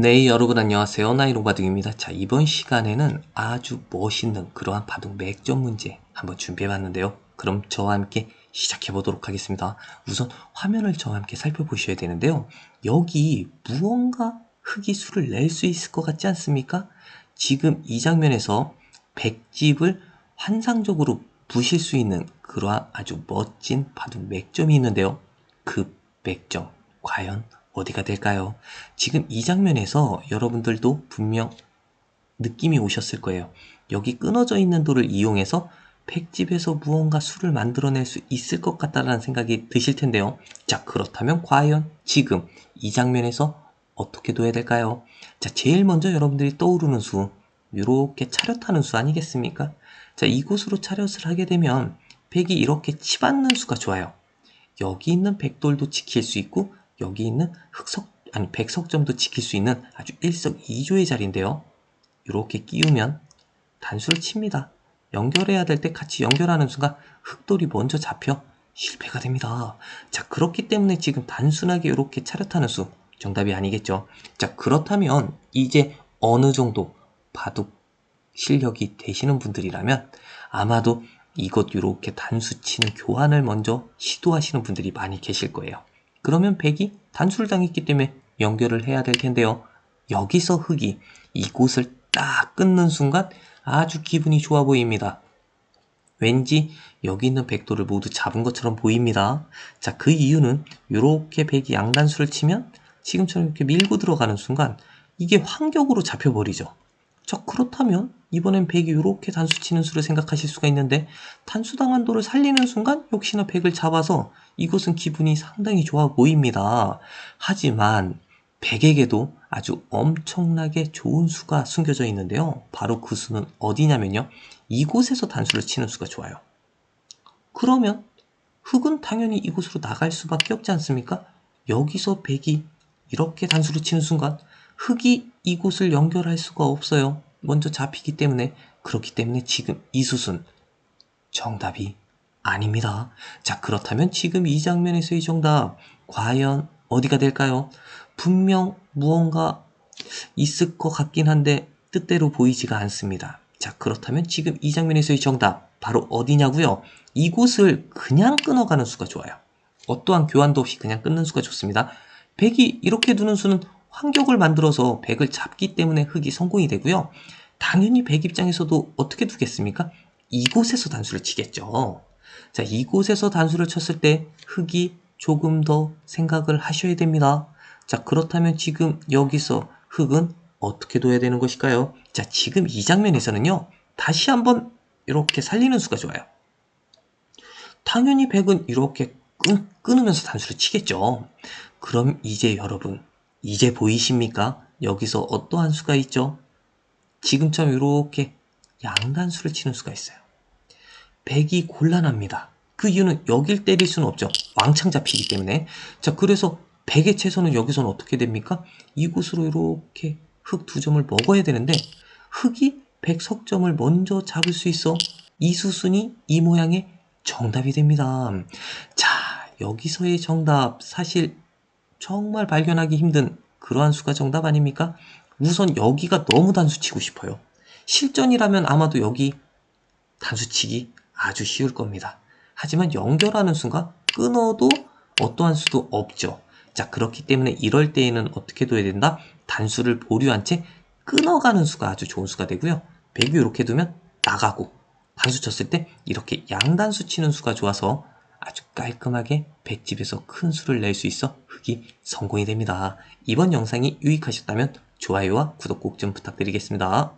네, 여러분 안녕하세요. 나이로 바둑입니다. 자, 이번 시간에는 아주 멋있는 그러한 바둑 맥점 문제 한번 준비해 봤는데요. 그럼 저와 함께 시작해 보도록 하겠습니다. 우선 화면을 저와 함께 살펴보셔야 되는데요. 여기 무언가 흙이 수를 낼 수 있을 것 같지 않습니까? 지금 이 장면에서 백집을 환상적으로 부실 수 있는 그러한 아주 멋진 바둑 맥점이 있는데요. 그 맥점 과연 어디가 될까요? 지금 이 장면에서 여러분들도 분명 느낌이 오셨을 거예요. 여기 끊어져 있는 돌을 이용해서 백집에서 무언가 수를 만들어낼 수 있을 것 같다라는 생각이 드실 텐데요. 자, 그렇다면 과연 지금 이 장면에서 어떻게 둬야 될까요? 자, 제일 먼저 여러분들이 떠오르는 수, 이렇게 차렷하는 수 아니겠습니까? 자, 이곳으로 차렷을 하게 되면 백이 이렇게 치받는 수가 좋아요. 여기 있는 백돌도 지킬 수 있고 여기 있는 흑석 아니 백석점도 지킬 수 있는 아주 일석이조의 자리인데요. 이렇게 끼우면 단수를 칩니다. 연결해야 될 때 같이 연결하는 순간 흑돌이 먼저 잡혀 실패가 됩니다. 자 그렇기 때문에 지금 단순하게 이렇게 차렷하는 수 정답이 아니겠죠. 자 그렇다면 이제 어느 정도 바둑 실력이 되시는 분들이라면 아마도 이것 이렇게 단수 치는 교환을 먼저 시도하시는 분들이 많이 계실 거예요. 그러면 백이 단수를 당했기 때문에 연결을 해야 될 텐데요. 여기서 흑이 이곳을 딱 끊는 순간 아주 기분이 좋아 보입니다. 왠지 여기 있는 백도를 모두 잡은 것처럼 보입니다. 자, 그 이유는 이렇게 백이 양단수를 치면 지금처럼 이렇게 밀고 들어가는 순간 이게 환격으로 잡혀버리죠. 자, 그렇다면 이번엔 백이 이렇게 단수 치는 수를 생각하실 수가 있는데 단수당한 돌을 살리는 순간 역시나 백을 잡아서 이곳은 기분이 상당히 좋아 보입니다. 하지만 백에게도 아주 엄청나게 좋은 수가 숨겨져 있는데요. 바로 그 수는 어디냐면요. 이곳에서 단수를 치는 수가 좋아요. 그러면 흑은 당연히 이곳으로 나갈 수밖에 없지 않습니까? 여기서 백이 이렇게 단수를 치는 순간 흑이 이곳을 연결할 수가 없어요. 먼저 잡히기 때문에 그렇기 때문에 지금 이 수순 정답이 아닙니다. 자 그렇다면 지금 이 장면에서의 정답 과연 어디가 될까요? 분명 무언가 있을 것 같긴 한데 뜻대로 보이지가 않습니다. 자 그렇다면 지금 이 장면에서의 정답 바로 어디냐고요? 이곳을 그냥 끊어가는 수가 좋아요. 어떠한 교환도 없이 그냥 끊는 수가 좋습니다. 100이 이렇게 두는 수는 환격을 만들어서 100을 잡기 때문에 흑이 성공이 되고요. 당연히 100 입장에서도 어떻게 두겠습니까? 이곳에서 단수를 치겠죠. 자, 이곳에서 단수를 쳤을 때 흑이 조금 더 생각을 하셔야 됩니다. 자, 그렇다면 지금 여기서 흑은 어떻게 둬야 되는 것일까요? 자, 지금 이 장면에서는요. 다시 한번 이렇게 살리는 수가 좋아요. 당연히 100은 이렇게 끊, 끊으면서 단수를 치겠죠. 그럼 이제 여러분 이제 보이십니까? 여기서 어떠한 수가 있죠? 지금처럼 이렇게 양단수를 치는 수가 있어요. 백이 곤란합니다. 그 이유는 여길 때릴 수는 없죠. 왕창 잡히기 때문에. 자, 그래서 백의 채소는 여기서는 어떻게 됩니까? 이곳으로 이렇게 흙 두 점을 먹어야 되는데 흙이 백 석점을 먼저 잡을 수 있어 이 수순이 이 모양의 정답이 됩니다. 자, 여기서의 정답 사실 정말 발견하기 힘든 그러한 수가 정답 아닙니까? 우선 여기가 너무 단수치고 싶어요. 실전이라면 아마도 여기 단수치기 아주 쉬울 겁니다. 하지만 연결하는 순간 끊어도 어떠한 수도 없죠. 자 그렇기 때문에 이럴 때에는 어떻게 둬야 된다? 단수를 보류한 채 끊어가는 수가 아주 좋은 수가 되고요. 백이 이렇게 두면 나가고 단수 쳤을 때 이렇게 양단수 치는 수가 좋아서 아주 깔끔하게 백집에서 큰 수를 낼 수 있어 흑이 성공이 됩니다. 이번 영상이 유익하셨다면 좋아요와 구독 꼭 좀 부탁드리겠습니다.